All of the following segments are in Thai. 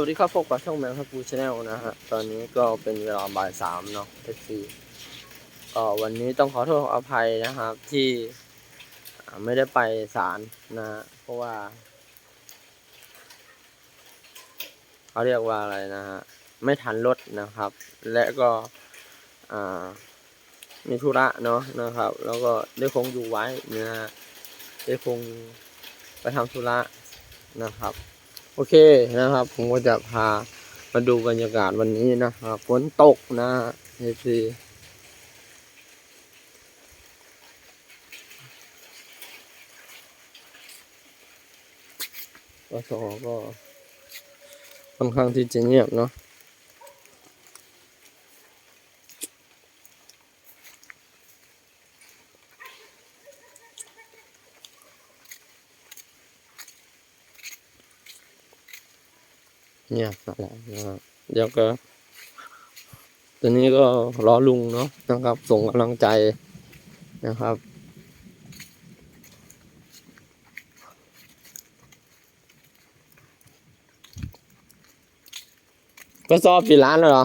วัสดีครับพบกับช่องแมวครับฟูชาแนลนะฮะ ตอนนี้ก็เป็นเวลาบ่ายสามเนาะเอฟซีก็วันนี้ต้องขอโทษอภัยนะครับ ที่ไม่ได้ไปศาลนะเพราะว่า เขาเรียกว่าอะไรนะฮะ ไม่ทันรถนะครับ และก็อ่ามีธุระเนาะนะครับ แล้วก็ได้คงอยู่ไว้นะฮะได้คงไปทำธุระนะครับ โอเคนะครับ ผมก็จะพามาดูบรรยากาศวันนี้นะครับฝนตกนะเอซีกสก็ค่อนข้างที่จะเงียบเนาะ เงียบอะไรนะครับเดี๋ยวก็ตอนนี้ก็รอลุงเนาะนะครับ ส่งกำลังใจนะครับ ก็สอบปิดร้านแล้วเหรอ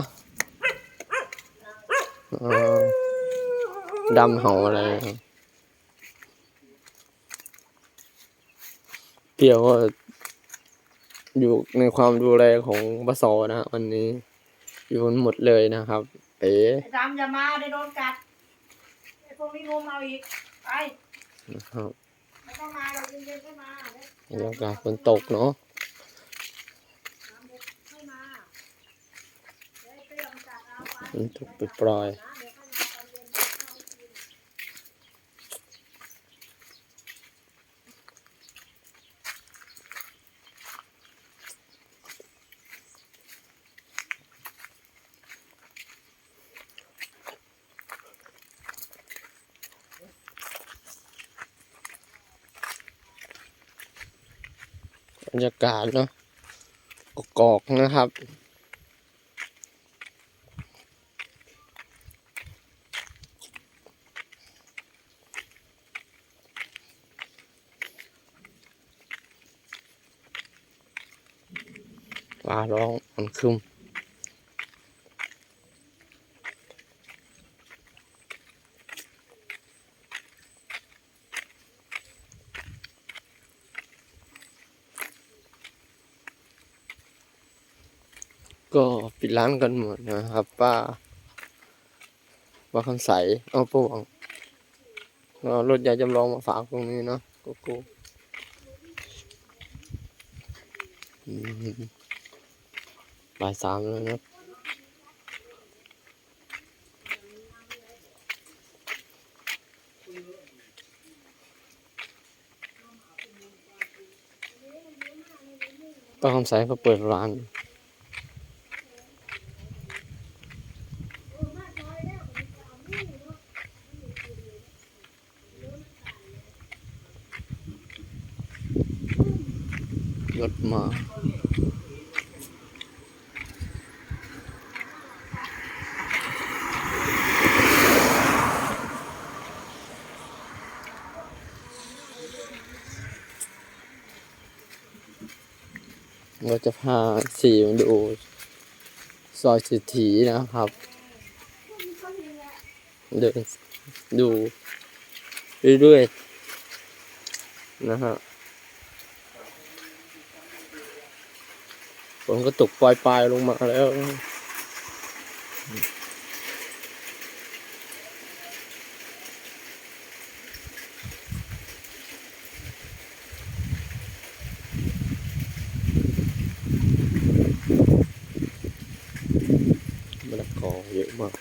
ดำเห่าอะไรเปรียวก็ อยู่ในความดูแลของบสนะฮะวันนี้ อยู่หมดเลยนะครับ เอ๋ไอ้ดำอย่ามาได้โดนกัดไอ้พวกนี้รุมเอาอีกไปนะครับไม่ต้องมาเราเย็นๆก็มาเดี๋ยวบรรยากาศฝนตกเนาะน้ำเด็กไม่มาเดี๋ยวไอ้เปรี้ยวมันกัดเอาไปฝนตกปล่อยนะเดี๋ยวค่อยมาตอนเย็นเดี๋ยวเข้าไปกิน ๆบ รรยากาศเนาะกอกนะครับ ฟ้าร้องมันคึม ก็ปิดร้านกันหมดนะครับ ป้าป้าคำใสเอาปวงรถยายจำลองมาฝากตรงนี้เนาะโกโก้บ่ายสามแล้วนะป้าคำใสก็เปิดร้าน รถมาเราจะพาสี่มาดูซอยสิทธีนะครับ เดินดูเรื่อยๆนะฮะ ฝนก็ตกปลายๆลงมาแล้ว มะละกอเยอะมาก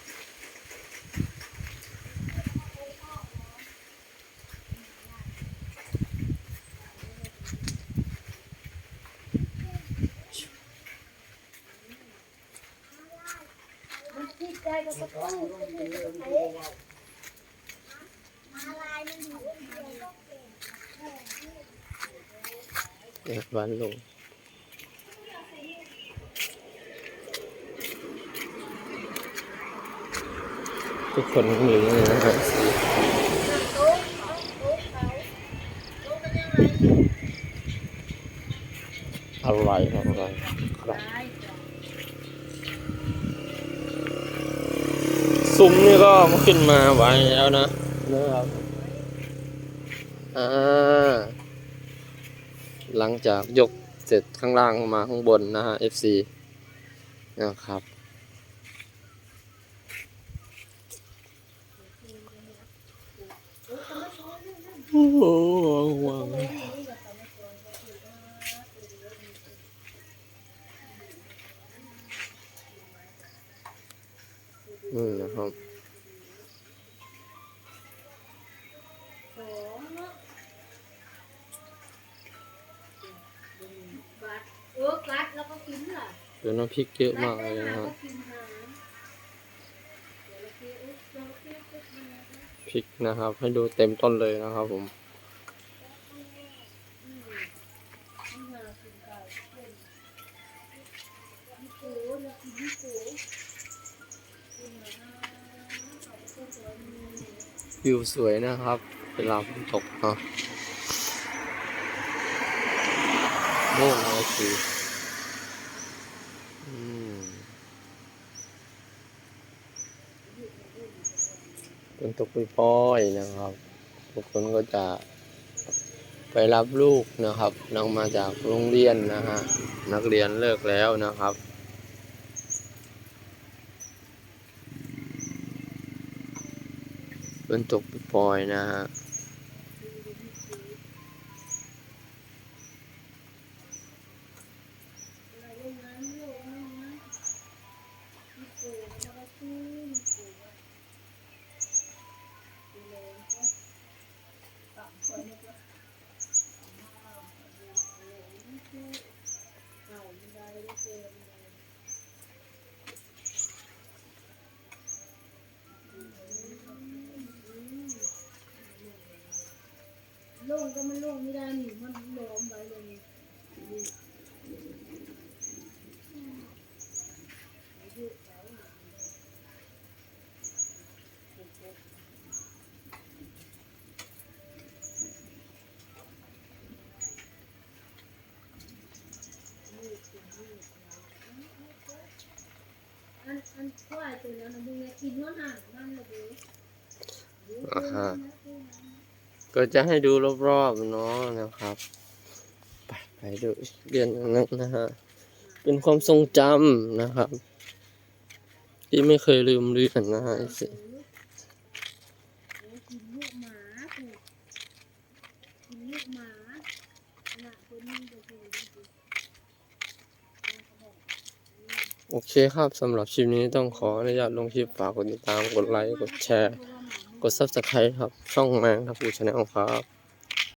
มันคิดใจกับประตู มาลายมันอยู่เอ็ดวันลงทุกคนมีนี่นะฮะอะไรทางไกลครับ ได้จ้ะ ซุ้มนี่ก็ขึ้นมาไว้แล้วนะนะครับอ่าหลังจากยกเสร็จข้างล่างมาข้างบนนะฮะ FC นะครับโอ้ เดี๋ยวน้ำพริกเยอะมากเลยนะฮะไปหาก็กินหาเดี๋ยวเราเคี่ยวอุ๊ยเราเคี่ยวปุ๊บพริกนะครับ ให้ดูเต็มต้นเลยนะครับผมวิวสวยนะครับเวลาฝนตกเนาะโม่งก็คือมฝน ตกปล่อยๆนะครับ ทุกคนก็จะไปรับลูกนะครับน้องมาจากโรงเรียนนะฮะนักเรียนเลิกแล้วนะครับ เป็นตกปล่อยนะฮะ เราลงน้ำโลกนั่งนะนี่โกแล้วก็ซื้อนี่โกดูแลก็ต่ำคนนี่ก็ต่ำมากดูแลนี่คือเอาไม่ได้ได้เจอไม่ได้ ล่งก็มันลงไม่ได้หนีมันล้อมไว้เลยนี่อันอันควายตัวนั้นนะมึงเนี่ยกินว่าห่างมันเลยอ่าฮะ ก็จะให้ดูรอบๆเนาะนะครับ ไปไปดูเรียนนั้นนะฮะ เป็นความทรงจำนะครับ ที่ไม่เคยลืมเลือนนะฮะสิกินลูกหมนานสิโอเคครับสำหรับคลิปนี้ต้องขออนุญาตลงคลิปฝากกดติดตามกดไลค์กดแชร์ กด subscribe ครับ ช่องแมงทับปูชาแนลครับ